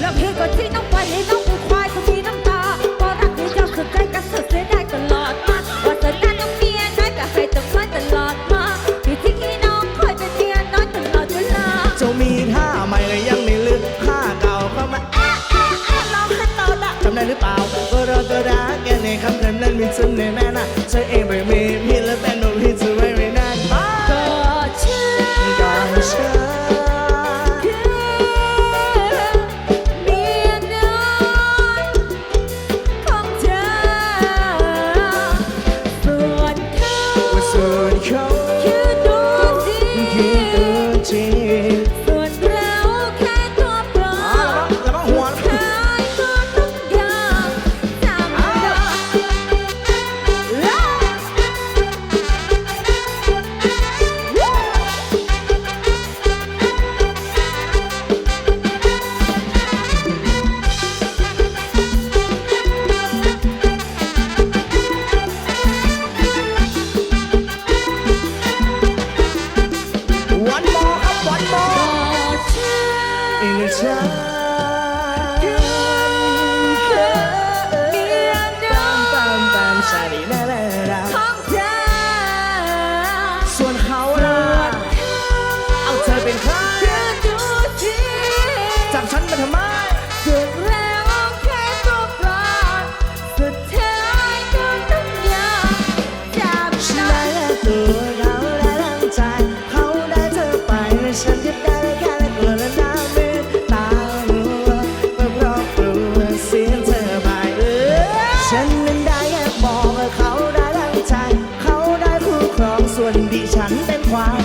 แล้วพี่ก็ทิ้งน้องไปให้น้องเป็นควายก็มีน้ำตาเพราะรักที่เจ้าคือใจกันสุดเสียได้ตลอดมาว่าสนาน้องเมียน้อยก็ให้ต้องมันตลอดมาพี่ทิ้งให้น้องคอยเป็นเมียน้อยตลอดเวลาเจ้ามีท่าใหม่ก็ยังไม่ลืมท่าเก่าเข้ามาอะอะอะลองขั้นตอนละจำได้หรือเปล่า 왔다. 일자. why.